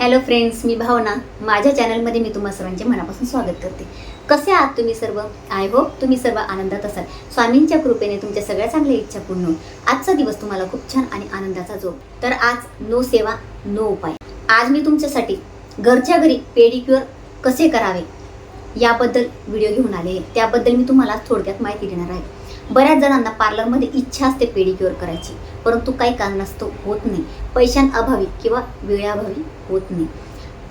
Hello friends मी भावना. माझ्या चॅनलमध्ये मी तुम्हा सर्वांचे मनापासून स्वागत करते. कसे आहात तुम्ही सर्व? आय होप तुम्ही सर्व आनंदात असाल. स्वामींच्या कृपेने तुमच्या सगळ्या चांगल्या इच्छा पूर्ण होईल. आजचा दिवस तुम्हाला खूप छान आणि आनंदाचा जो. तर आज नो सेवा नो उपाय. आज मी तुमच्यासाठी घरच्या घरी पेडिक्युअर कसे करावे याबद्दल व्हिडिओ घेऊन आले त्याबद्दल मी तुम्हाला थोडक्यात माहिती देणार आहे. बऱ्याच जणांना पार्लरमध्ये इच्छा असते पेडिक्युअर करायची परंतु काही कारणास्तव होत नाही. पैशांअभावी किंवा वेळाभावी होत नाही.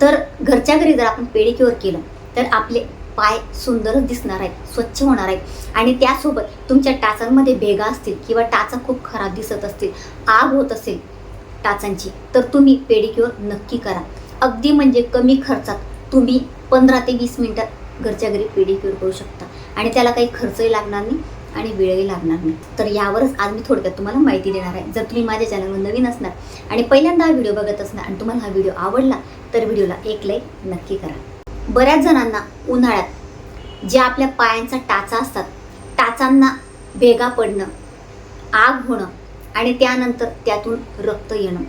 तर घरच्या घरी जर आपण पेडिक्युअर केलं तर आपले पाय सुंदरच दिसणार आहेत स्वच्छ होणार आहेत. आणि त्यासोबत तुमच्या टाचांमध्ये भेगा असतील किंवा टाचा खूप खराब दिसत असतील आग होत असेल टाचांची तर तुम्ही पेडिक्युअर नक्की करा. अगदी म्हणजे कमी खर्चात तुम्ही पंधरा ते वीस मिनटात घरच्या घरी पेडिक्युअर करू शकता. आणि त्याला काही खर्चही लागणार नाही. आणि वेळही लागणार नाही. तर यावरच आज मी थोडक्यात तुम्हाला माहिती देणार आहे. जर तुम्ही माझ्या चॅनलवर नवीन असणार आणि पहिल्यांदा हा व्हिडिओ बघत असणार आणि तुम्हाला हा व्हिडिओ आवडला तर व्हिडिओला एक लाईक नक्की करा. बऱ्याच जणांना उन्हाळ्यात ज्या आपल्या पायांचा टाचा असतात टाचांना भेगा पडणं आग होणं आणि त्यानंतर त्यातून रक्त येणं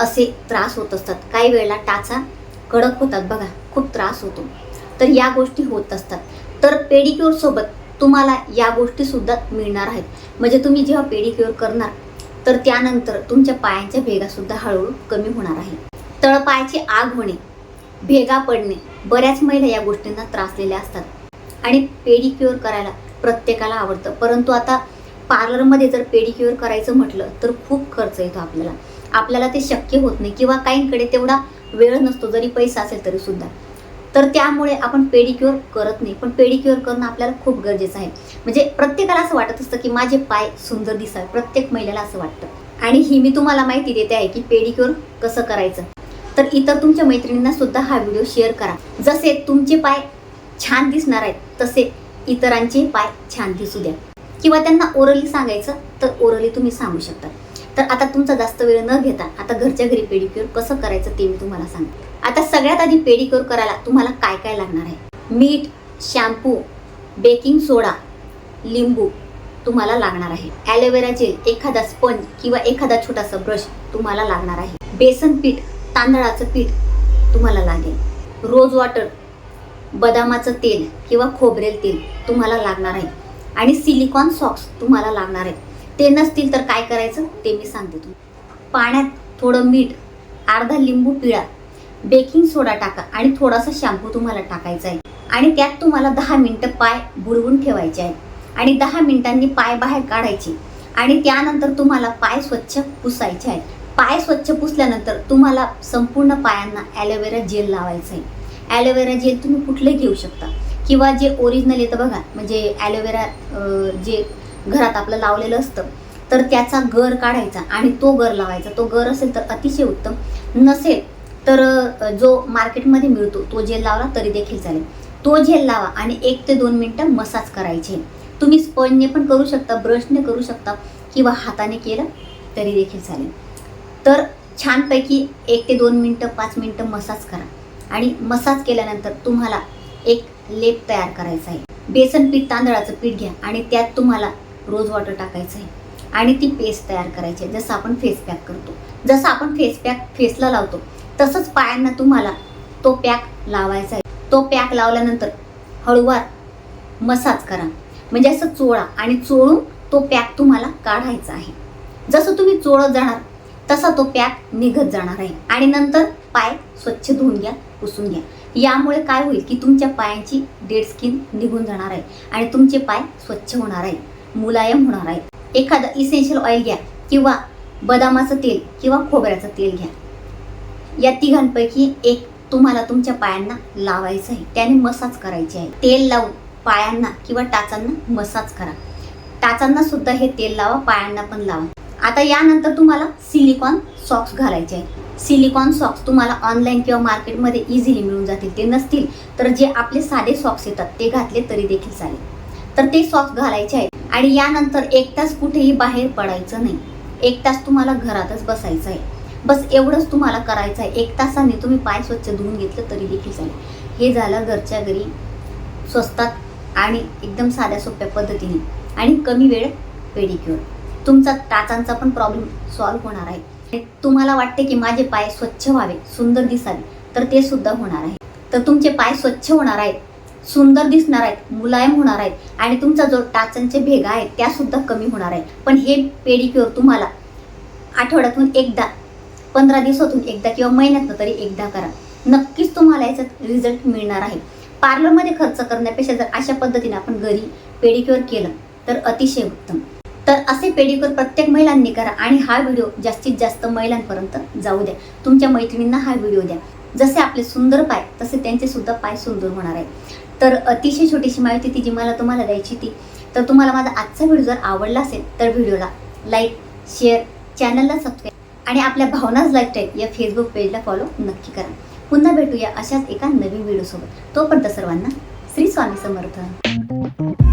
असे त्रास होत असतात. काही वेळेला टाचा कडक होतात बघा खूप त्रास होतो. तर या गोष्टी होत असतात. तर पेडिक्युअरसोबत तुम्हाला या गोष्टी सुद्धा मिळणार आहेत. म्हणजे तुम्ही जेव्हा पेडिक्युअर करणार तर त्यानंतर तुमच्या पायांच्या भेगा सुद्धा हळूहळू कमी होणार आहे. तळपायाची आग होणे भेगा पडणे बऱ्याच महिला या गोष्टींना त्रासलेल्या असतात. आणि पेडिक्युअर करायला प्रत्येकाला आवडतं. परंतु आता पार्लरमध्ये जर पेडिक्युअर करायचं म्हटलं तर खूप खर्च येतो आपल्याला. आपल्याला ते शक्य होत नाही किंवा काहींकडे तेवढा वेळ नसतो जरी पैसा असेल तरी सुद्धा. तर त्यामुळे आपण पेडिक्युअर करत नाही. पण पेडिक्युअर करणं आपल्याला खूप गरजेचं आहे. म्हणजे प्रत्येकाला असं वाटत असतं की माझे पाय सुंदर दिसावे. प्रत्येक महिलेला असं वाटतं. आणि ही मी तुम्हाला माहिती देते आहे की पेडिक्युअर कसं करायचं. तर इतर तुमच्या मैत्रिणींना सुद्धा हा व्हिडिओ शेअर करा. जसे तुमचे पाय छान दिसणार आहेत तसे इतरांचे पाय छान दिसू द्या. किंवा त्यांना ओरली सांगायचं तर ओरली तुम्ही सांगू शकता. तर आता तुमचा जास्त वेळ न घेता आता घरच्या घरी पेडिक्युअर कसं करायचं ते मी तुम्हाला सांगते. आता सगळ्यात आधी पेडिक्युअर करायला तुम्हाला काय काय लागणार आहे? मीठ शॅम्पू बेकिंग सोडा लिंबू तुम्हाला लागणार आहे. ॲलोवेरा जेल एखादा स्पंज किंवा एखादा छोटासा ब्रश तुम्हाला लागणार आहे. बेसन पीठ तांदळाचं पीठ तुम्हाला लागेल. रोज वॉटर बदामाचं तेल किंवा खोबरेल तेल तुम्हाला लागणार आहे. आणि सिलिकॉन सॉक्स तुम्हाला लागणार आहे. ते नसतील तर काय करायचं? ते मी सांगते तुम्ही पाण्यात थोडं मीठ अर्धा लिंबू पिळा. बेकिंग सोडा टाका आणि थोडासा शॅम्पू तुम्हाला टाकायचा आहे. आणि त्यात तुम्हाला दहा मिनटं पाय बुडवून ठेवायचे आहे आणि दहा मिनिटांनी पाय बाहेर काढायचे. आणि त्यानंतर तुम्हाला पाय स्वच्छ पुसायचे आहेत. पाय स्वच्छ पुसल्यानंतर तुम्हाला संपूर्ण पायांना ॲलोवेरा जेल लावायचं आहे. ॲलोवेरा जेल तुम्ही कुठलंही घेऊ शकता. किंवा जे ओरिजिनल येतं बघा म्हणजे ॲलोवेरा जे घरात आपलं लावलेलं असतं तर त्याचा गर काढायचा आणि तो गर लावायचा. तो गर असेल तर अतिशय उत्तम. नसेल तर जो मार्केटमध्ये मिळतो तो जेल लावला तरी देखील चालेल. तो जेल लावा आणि एक ते दोन मिनटं मसाज करायचे. तुम्ही स्पंजने पण करू शकता ब्रशने करू शकता किंवा हाताने केलं तरी देखील चालेल. तर छानपैकी एक ते दोन मिनटं पाच मिनटं मसाज करा. आणि मसाज केल्यानंतर तुम्हाला एक लेप तयार करायचा आहे. बेसन पीठ तांदळाचं पीठ घ्या आणि त्यात तुम्हाला रोज वॉटर टाकायचं आहे. आणि ती पेस्ट तयार करायची आहे. जसं आपण फेस पॅक करतो. जसं आपण फेस पॅक फेसला लावतो तसंच पायांना तुम्हाला तो पॅक लावायचा आहे. तो पॅक लावल्यानंतर हळूवार मसाज करा. म्हणजे असं चोळा आणि चोळून तो पॅक तुम्हाला काढायचा आहे. जसं तुम्ही चोळत जाणार तसा तो पॅक निघत जाणार आहे. आणि नंतर पाय स्वच्छ धुवून घ्या पुसून घ्या. यामुळे काय होईल की तुमच्या पायांची डेड स्किन निघून जाणार आहे. आणि तुमचे पाय स्वच्छ होणार आहे. मुलायम होणार आहे. एखादं इसेन्शियल ऑइल घ्या किंवा बदामाचं तेल किंवा खोबऱ्याचं तेल घ्या. या तिघांपैकी एक तुम्हाला तुमच्या पायांना लावायचं आहे. त्याने मसाज करायची आहे. तेल लावून पायांना किंवा टाचांना मसाज करा. टाचांना सुद्धा हे तेल लावा पायांना पण लावा. आता यानंतर तुम्हाला सिलिकॉन सॉक्स घालायचे आहे सिलिकॉन सॉक्स तुम्हाला ऑनलाईन किंवा मार्केटमध्ये इझिली मिळून जातील. ते नसतील तर जे आपले साधे सॉक्स येतात ते घातले तरी देखील चालेल. तर ते सॉक्स घालायचे आहेत. आणि यानंतर एक तास कुठेही बाहेर पडायचं नाही. एक तास तुम्हाला घरातच बसायचं आहे बस एवढंच तुम्हाला करायचं आहे एक तासाने तुम्ही पाय स्वच्छ धुवून घेतलं तरी देखील चालेल. हे झालं घरच्या घरी स्वस्तात आणि एकदम साध्या सोप्या पद्धतीने आणि कमी वेळ पेडिक्युअर तुमचा टाचांचा पण प्रॉब्लेम सॉल्व्ह होणार आहे. तुम्हाला वाटते की माझे पाय स्वच्छ व्हावे सुंदर दिसावे तर ते सुद्धा होणार आहे. तर तुमचे पाय स्वच्छ होणार आहेत. सुंदर दिसणार आहेत मुलायम होणार आहेत आणि तुमचा जो टाचांचे भेगा आहेत त्या सुद्धा कमी होणार आहेत. पण हे पेडिक्युअर तुम्हाला आठवड्यातून एकदा पंधरा दिवसातून एकदा किंवा महिन्यातनं तरी एकदा करा. नक्कीच तुम्हाला याचा रिझल्ट मिळणार आहे. पार्लरमध्ये खर्च करण्यापेक्षा जर अशा पद्धतीने आपण घरी पेडिक्युअर केलं तर अतिशय उत्तम. तर असे पेडिक्युअर प्रत्येक महिलांनी करा आणि हा व्हिडिओ जास्तीत जास्त महिलांपर्यंत जाऊ द्या. तुमच्या मैत्रिणींना हा व्हिडिओ द्या. जसे आपले सुंदर पाय तसे त्यांचे सुद्धा पाय सुंदर होणार आहे तर अतिशय छोटीशी माहिती ती जी मला तुम्हाला द्यायची ती तर तुम्हाला माझा आजचा व्हिडिओ जर आवडला असेल तर व्हिडिओला लाईक शेअर चॅनलला सबस्क्राईब आणि आपल्या भावनाच लाईफस्टाईल या फेसबुक पेजला फॉलो नक्की करा. पुन्हा भेटूया अशाच एका नवीन व्हिडिओसोबत तोपर्यंत सर्वांना श्री स्वामी समर्थ.